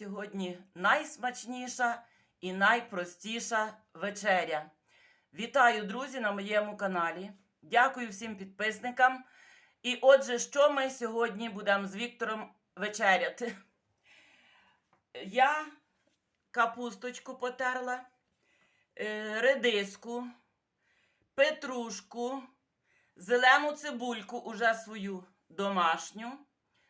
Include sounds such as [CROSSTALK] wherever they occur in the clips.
Сьогодні найсмачніша і найпростіша вечеря. Вітаю, друзі, на моєму каналі. Дякую всім підписникам. І отже, що ми сьогодні будемо з Віктором вечеряти? Я капусточку потерла, е, редиску, петрушку, зелену цибульку уже свою домашню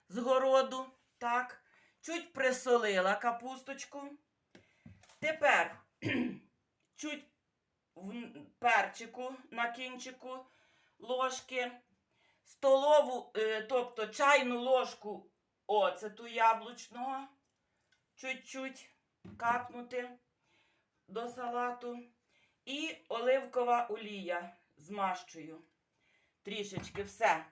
з городу. Так. Чуть присолила капусточку. Тепер [CLEARS THROAT] чуть перчику на кінчику ложки, столову, е, тобто чайну ложку оцету яблучного, чуть-чуть капнути до салату. І оливкова олія змащую. Трішечки все.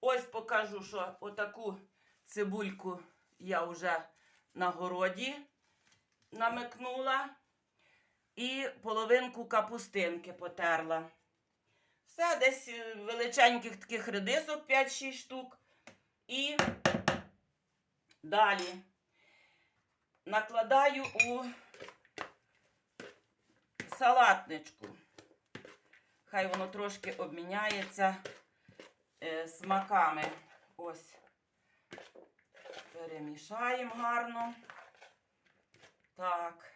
Ось покажу, що отаку цибульку я вже на городі намикнула. І половинку капустинки потерла. Все, десь е, величеньких таких редисок 5-6 штук. І далі накладаю у салатничку. Хай воно трошки обміняється е, смаками. Ось. Перемішаємо гарно. Так.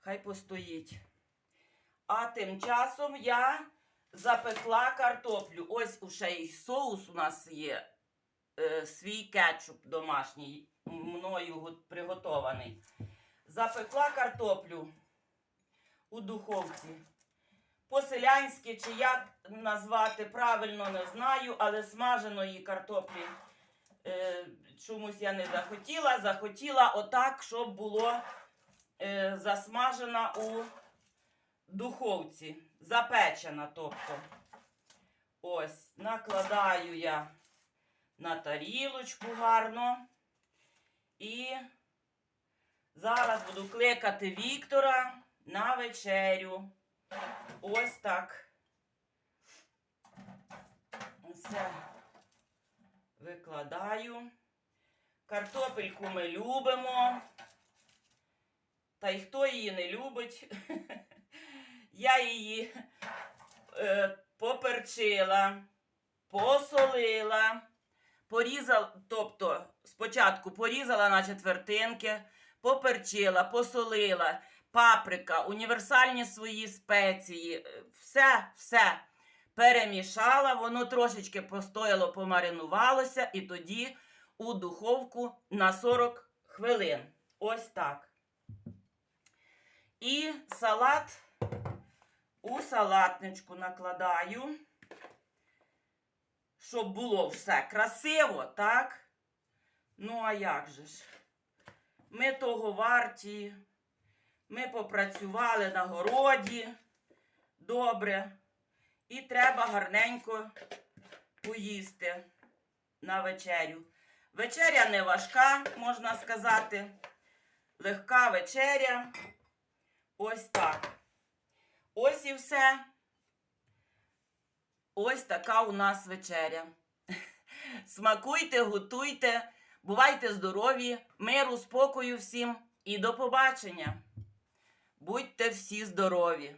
Хай постоїть. А тим часом я запекла картоплю. Ось уже і соус у нас є. Е, свій кетчуп домашній, мною приготований. Запекла картоплю у духовці. По-селянськи, чи як назвати правильно, не знаю, але смаженої картоплі е, чомусь я не захотіла. Захотіла отак, щоб було е, засмажена у духовці. Запечена, тобто. Ось, накладаю я на тарілочку гарно. І зараз буду кликати Віктора на вечерю. Ось так. Все викладаю. Картопельку ми любимо. Та й хто її не любить. [LAUGHS] Я її е, поперчила, посолила, порізала, тобто спочатку порізала на четвертинки, поперчила, посолила, паприка, універсальні свої спеції, е, все, все перемішала, воно трошечки постояло, помаринувалося, і тоді у духовку на 40 хвилин. Ось так. І салат у салатничку накладаю, щоб було все красиво, так? Ну, а як же ж? Ми того варті, ми попрацювали на городі добре. І треба гарненько поїсти на вечерю. Вечеря не важка, можна сказати. Легка вечеря. Ось так. Ось і все. Ось така у нас вечеря. [LAUGHS] Смакуйте, готуйте, бувайте здорові, миру, спокою всім і до побачення. Будьте всі здорові!